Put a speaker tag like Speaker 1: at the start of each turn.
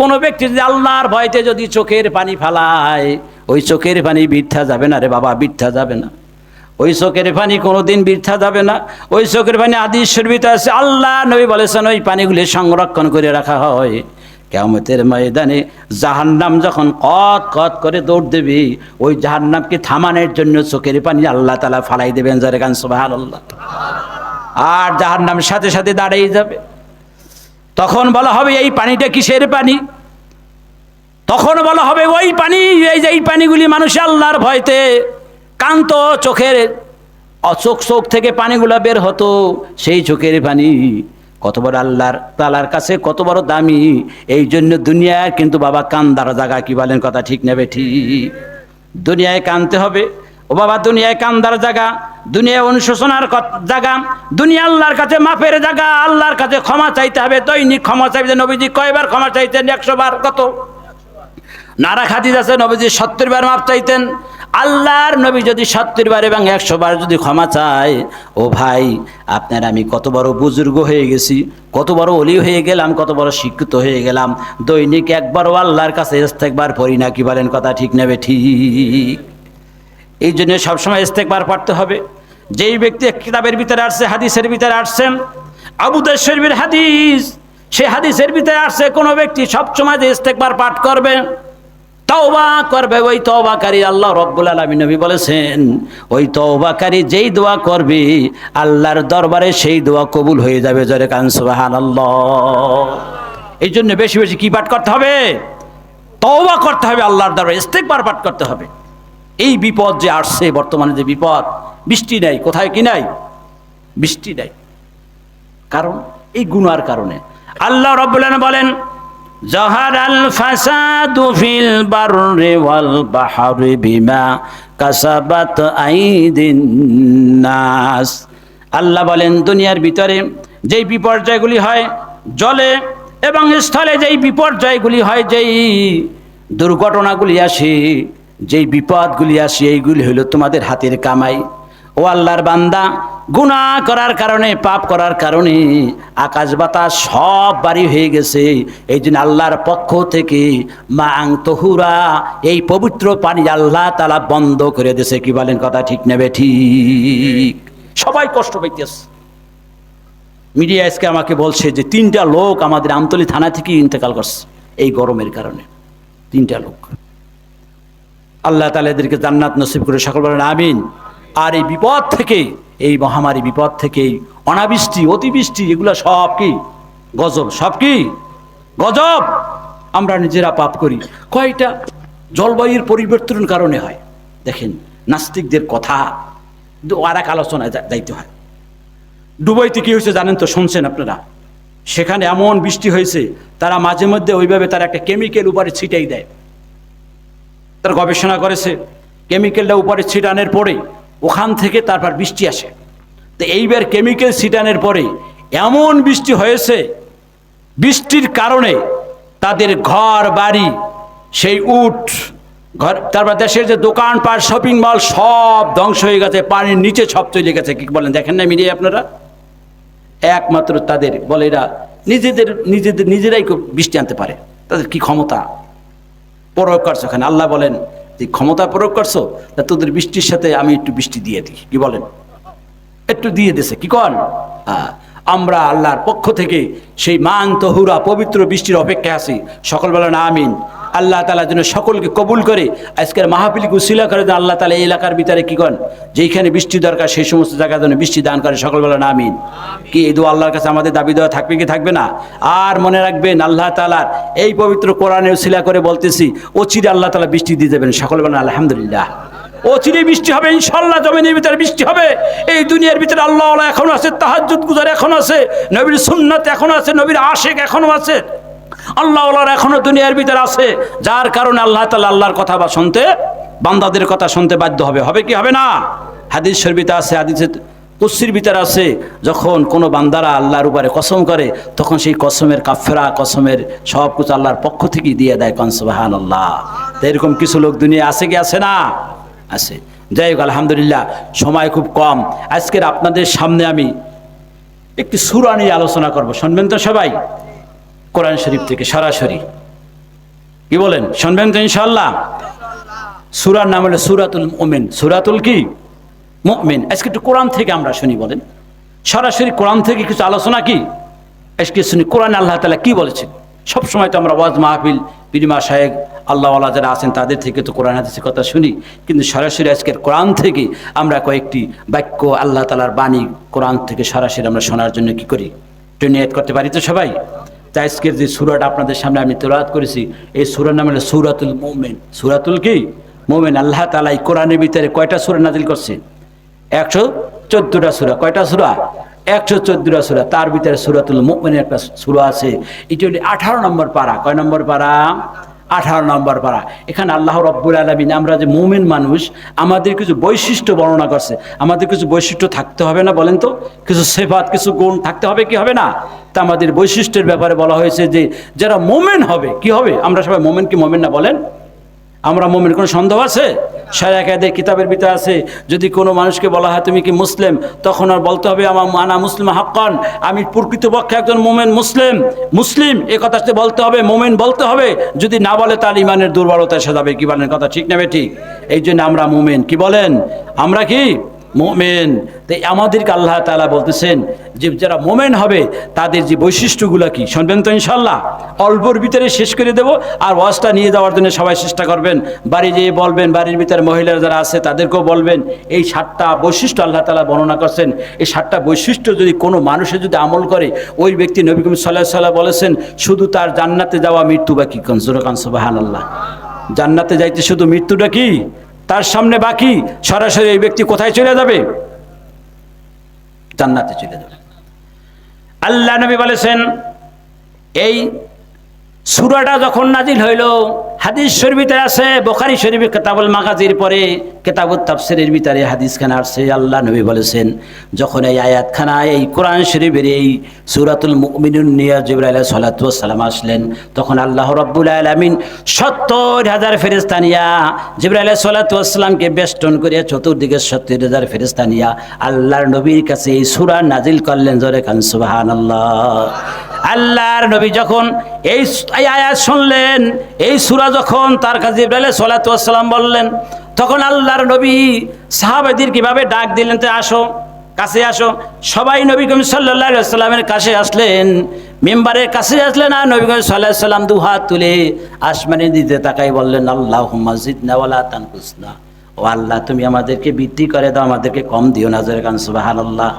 Speaker 1: কোনো ব্যক্তি যদি আল্লাহর ভয়তে যদি চোখের পানি ফালায়, ওই চোখের পানি বৃদ্ধা যাবে না রে বাবা বৃদ্ধা যাবে না। ওই চোখের পানি কোনোদিন বৃদ্ধা যাবে না। ওই চোখের পানি আদি শরীতে আছে, আল্লাহ নবী বলেছেন, ওই পানিগুলি সংরক্ষণ করে রাখা হয়। কেমতের ময়দানে জাহান্নাম যখন কত কত করে দৌড় দেবে, ওই জাহান্নামকে থামানোর জন্য চোখের পানি আল্লাহ তালা ফালাই দেবেন যারে গান সোবাহান আল্লাহ আর জাহান্নামের সাথে সাথে দাঁড়িয়ে যাবে। তখন বলা হবে, এই পানিটা কিসের পানি? তখন বলা হবে, ওই পানি, এই যে এই পানিগুলি মানুষ আল্লাহর ভয়তে কান্ত চোখের অচোখ চোখ থেকে পানিগুলো বের হতো, সেই চোখের পানি। কত বড় আল্লাহর তালার কাছে কত বড় দামি। এই জন্য দুনিয়ায় কিন্তু বাবা কান্দার জায়গা, কি বলেন কথা ঠিক নেবে ঠিক? দুনিয়ায় কানতে হবে। ও বাবা, দুনিয়ায় কান্দার জায়গা। দুনিয়ায় অনুশোচনার জায়গা। দুনিয়া আল্লাহর কাছে মাপের জায়গা, আল্লাহর কাছে ক্ষমা চাইতে হবে, দৈনিক ক্ষমা চাইতে নবীজি কয়বার ক্ষমা চাইতেন? একশো বার কত? নারা খাদিজ আছে, নবীজি সত্তর বার মাপ চাইতেন। আল্লাহর নবী যদি সত্তর বার এবং একশো বার যদি ক্ষমা চায়, ও ভাই, আপনার আমি কত বড় বুজুর্গ হয়ে গেছি, কত বড় অলি হয়ে গেলাম, কত বড় শিক্ষিত হয়ে গেলাম। দৈনিক একবারও আল্লাহর কাছে ইস্তেকবার পড়ি না, কি বলেন কথা ঠিক নেবে ঠিক? এই জন্য সবসময় ইস্তেকবার পড়তে হবে। যেই ব্যক্তি কিতাবের ভিতরে আসছে, হাদিসের ভিতরে আসছেন আবুদের শরীফের হাদিস, সে হাদিসের ভিতরে আসছে, কোনো ব্যক্তি সবসময় যে ইস্তেকবার পাঠ করবে, তওবা করবে, ওই তওবাকারী আল্লাহ রব্বুল আলামিন নবী বলেছেন, ওই তওবাকারী যেই দোয়া করবে, আল্লাহর দরবারে সেই দোয়া কবুল হয়ে যাবে, জরে কান সুবহানাল্লাহ। এই জন্য বেশি বেশি কি পাঠ করতে হবে? তওবা করতে হবে আল্লাহর দরবারে, ইস্তেকবার পাঠ করতে হবে। এই বিপদ যে আসছে, বর্তমানে যে বিপদ বৃষ্টি নাই কোথায় কি নাই? বৃষ্টি নাই কারণ, এই গুনার কারণে। আল্লাহ আলামিন বলেন কাসাবাত নাস। আল্লাহ বলেন, দুনিয়ার ভিতরে যেই বিপর্যয়গুলি হয় জলে এবং স্থলে যেই বিপর্যয়গুলি হয়, যেই দুর্ঘটনাগুলি আসে, যেই বিপদগুলি আসে, এইগুলি হলো তোমাদের হাতের কামাই। ও আল্লাহর বান্দা, গুনাহ করার কারণে, পাপ করার কারণে আকাশ বাতাস সব বাড়ি হয়ে গেছে। এই জন্য আল্লাহর পক্ষ থেকে মা তহুরা এই পবিত্র পানি আল্লাহ তালা বন্ধ করে দিয়েছে। কি বলেন কথা ঠিক নেবে ঠিক? সবাই কষ্ট পাইতেছে। মিডিয়া আজকে আমাকে বলছে যে তিনটা লোক আমাদের আমতলি থানা থেকে ইন্তেকাল করছে, এই গরমের কারণে। তিনটা লোক। আল্লাহ তালা এদেরকে জান্নাত নসিব করে সকল বলেন, আমিন। আর এই বিপদ থেকে, এই মহামারী বিপদ থেকে, অনাবৃষ্টি, অতিবৃষ্টি, এগুলো সব কি? গজব। সব কি? গজব! আমরা নিজেরা পাপ করি। কয়টা? জলবায়ুর পরিবর্তনের কারণে হয়। দেখেন, নাস্তিকদের কথা আর এক আলোচনায় যাইতে হয়। দুবাইতে কি হয়েছে জানেন তো? শুনছেন আপনারা? সেখানে এমন বৃষ্টি হয়েছে, তারা মাঝে মধ্যে ওইভাবে তারা একটা কেমিক্যাল উপরে ছিটাই দেয়। তারা গবেষণা করেছে, কেমিক্যালটা উপরে ছিটানোর পরে ওখান থেকে তারপর বৃষ্টি আসে। তো এইবার কেমিক্যাল ছিটানোর পরে এমন বৃষ্টি হয়েছে, বৃষ্টির কারণে তাদের ঘর, বাড়ি, সেই উট, ঘর, তারপর দেশের যে দোকানপাট শপিং মল সব ধ্বংস হয়ে গেছে, পানির নিচে সব চলে গেছে। কি বলেন, দেখেন না মিডিয়া আপনারা? একমাত্র তাদের বলে এরা নিজেদের নিজেদের, নিজেরাই বৃষ্টি আনতে পারে। তাদের কি ক্ষমতা? প্রয়োগ করছ ওখানে আল্লাহ বলেন যে ক্ষমতা প্রয়োগ করছ তা তোদের বৃষ্টির সাথে আমি একটু বৃষ্টি দিয়ে দিই। কি বলেন? একটু দিয়ে দিছে কি কন? হ্যাঁ, আমরা আল্লাহর পক্ষ থেকে সেই মান তহুরা পবিত্র বৃষ্টির অপেক্ষায় আছি। সকলবেলা না আমিন। আল্লাহ তালা যেন সকলকে কবুল করে। আজকের মাহাপিলিকে উশিলা করে দেন আল্লাহ তালা এই এলাকার ভিতরে কি করেন? যেইখানে বৃষ্টি দরকার সেই সমস্ত জায়গায় যেন বৃষ্টি দান করে সকল বলেন আমিন। কি এই দোয়া আল্লাহর কাছে আমাদের দাবি দেওয়া থাকবে কি থাকবে না? আর মনে রাখবেন আল্লাহ তালার এই পবিত্র কোরআনে উশিলা করে বলতেছি, ও চিরে আল্লাহ তালা বৃষ্টি দিয়ে দেবেন সকল বলেন আলহামদুলিল্লাহ অচিরে বৃষ্টি হবে ইনশাল্লাহ জমিনের ভিতরে বৃষ্টি হবে। এই দুনিয়ার ভিতরে আল্লাহ এখনও আছে তাহাজুদ গুজার এখনও আছে, নবীর সুন্নাত এখনও আছে, নবীর আশেক এখনও আছে। আল্লাহ আল্লাহর এখনও দুনিয়ার ভিতরে আছে, যার কারণে আল্লাহ তালা আল্লাহর কথা বা শুনতে, বান্দাদের কথা শুনতে বাধ্য হবে। হবে কি, হবে না? হাদিস শরীফিতে আছে হাদিসে কুসির ভিতরে আছে, যখন কোনো বান্দারা আল্লাহর উপরে কসম করে, তখন সেই কসমের কাফেরা, কসমের সব কিছু আল্লাহর পক্ষ থেকেই দিয়ে দেয় কনসবাহান আল্লাহ তো এরকম কিছু লোক দুনিয়া আছে কি, আছে না? আছে। যাই হোক, আলহামদুলিল্লাহ, সময় খুব কম। আজকের আপনাদের সামনে আমি একটি সুরা নিয়ে আলোচনা করব। শুনবেন তো সবাই? কোরআন শরীফ থেকে সরাসরি। কি বলেন? শুনবেন তো ইনশাল্লাহ সুরার নাম হলো সুরাতুল মোমেন। সুরাতুল কি? মোমেন। আজকে একটু কোরআন থেকে আমরা শুনি বলেন। সরাসরি কোরআন থেকে কিছু আলোচনা কি? আজকে শুনি কোরআন আল্লাহ তালা কি বলেছেন? সবসময় তো আমরা ওয়াজ মাহফিল পিরিমা সাহেব আল্লাহওয়ালা যারা আছেন তাদের থেকে তো কোরআন, হাদিসের কথা শুনি। কিন্তু সরাসরি আজকের কোরআন থেকে আমরা কয়েকটি বাক্য আল্লাহ তালার বাণী কোরআন থেকে সরাসরি আমরা শোনার জন্য কি করি? ট্রেনিয়াত করতে পারি তো সবাই? তাই আজকের যে সুরাটা আপনাদের সামনে আমি তোলাত করেছি, এই সুরার নাম হলো সুরাতুল মোমেন। সুরাতুল কি? মোমেন, আল্লাহ তালা এই কোরআনের ভিতরে কয়টা সুরা নাজিল করছেন একশো চোদ্দটা সুরা। কয়টা সুরা? একশো চোদ্দটা সুরা। তার ভিতরে সুরাতুল মোমেনের একটা সুরা আছে। এটি হলো আঠারো নম্বর পাড়া কয় নম্বর পারা? আঠারো নম্বর পারা এখানে আল্লাহ রব্বুল আলমিন, আমরা যে মোমেন মানুষ, আমাদের কিছু বৈশিষ্ট্য বর্ণনা করছে। আমাদের কিছু বৈশিষ্ট্য থাকতে হবে না বলেন তো? কিছু সেফাত, কিছু গুণ থাকতে হবে কি হবে না? তা আমাদের বৈশিষ্ট্যের ব্যাপারে বলা হয়েছে যে, যারা মোমেন হবে, কি হবে? আমরা সবাই মোমেন কি মোমেন না বলেন? আমরা মোমের কোনো সন্দেহ আছে? সারাকাদের কিতাবের ভিতরে আছে, যদি কোনো মানুষকে বলা হয়, তুমি কি মুসলিম? তখন আর বলতে হবে, আমার মানা মুসলিম হাক্কান। আমি প্রকৃতপক্ষে একজন মোমেন, মুসলিম। মুসলিম, এ কথা সে বলতে হবে, মোমেন বলতে হবে। যদি না বলে, তার ইমানের দুর্বলতা এসে যাবে। কি বলেন? কথা ঠিক নেবে ঠিক? এই জন্য আমরা মোমেন। কি বলেন? আমরা কি? মোমেন। তাই আমাদেরকে আল্লাহ তালা বলতেছেন যে যারা মোমেন হবে, তাদের যে বৈশিষ্ট্যগুলো কি? শুনবেন তো ইনশাল্লাহ অল্পর ভিতরে শেষ করে দেব আর ওয়াজটা নিয়ে যাওয়ার জন্য সবাই চেষ্টা করবেন। বাড়ি যেয়ে বলবেন, বাড়ির ভিতরে মহিলারা যারা আছে তাদেরকেও বলবেন, এই সাতটা বৈশিষ্ট্য আল্লাহ তালা বর্ণনা করছেন। এই সাতটা বৈশিষ্ট্য যদি কোনো মানুষে যদি আমল করে, ওই ব্যক্তি নবী করিম সাল্লাহ সাল্লাহ বলেছেন, শুধু তার জান্নাতে যাওয়া মৃত্যু বা কি কনসুরকান সুবাহান আল্লাহ জান্নাতে যাইতে শুধু মৃত্যুটা কি? তার সামনে বাকি সরাসরি এই ব্যক্তি কোথায় চলে যাবে? জান্নাতে চলে যাবে। আল্লাহ নবী বলেছেন, এই সুরাটা যখন নাজিল হইল, হাদিস শরীফিতে আছে, বোখারি শরীফের কেতাবুল মাগাজির পরে কেতাবুল তাফসিরের ভিতরে হাদিস খানা আসছে, আল্লাহ নবী বলেছেন, যখন এই আয়াতখানা, এই কোরআন শরীফের এই সুরাতুল মুমিনুন নিয়া জিবরাইল সালাম আসলেন, তখন আল্লাহ রাব্বুল আলামিন সত্তর হাজার ফেরেস্তানিয়া জিবরাইল সালাতু সালামকে বেষ্টন করিয়া চতুর্দিকে সত্তর হাজার ফেরেস্তানিয়া আল্লাহর নবীর কাছে এই সূরা নাজিল করলেন, জোরে খান সুবহানাল্লাহ। আল্লাহর নবী যখন এই আয়াত শুনলেন, এই সূরা যখন তার কাছে ইব্রাহিম সালাতু সালাম বললেন, তখন আল্লাহর নবী সাহাবাদের কীভাবে ডাক দিলেন তো আসো, কাছে আসো। সবাই নবী করিম সাল্লাহ সাল্লামের কাছে আসলেন, মেম্বারের কাছে আসলেন আর নবী করিম সাল্লাহ সাল্লাম দু হাত তুলে আসমানে দিতে তাকাই বললেন আল্লাহ মসজিদ নেওয়ালা তানকুসনা ও আল্লাহ, তুমি আমাদেরকে বৃদ্ধি করে দাও, আমাদেরকে কম দিও না জোরে কান সুবাহান আল্লাহ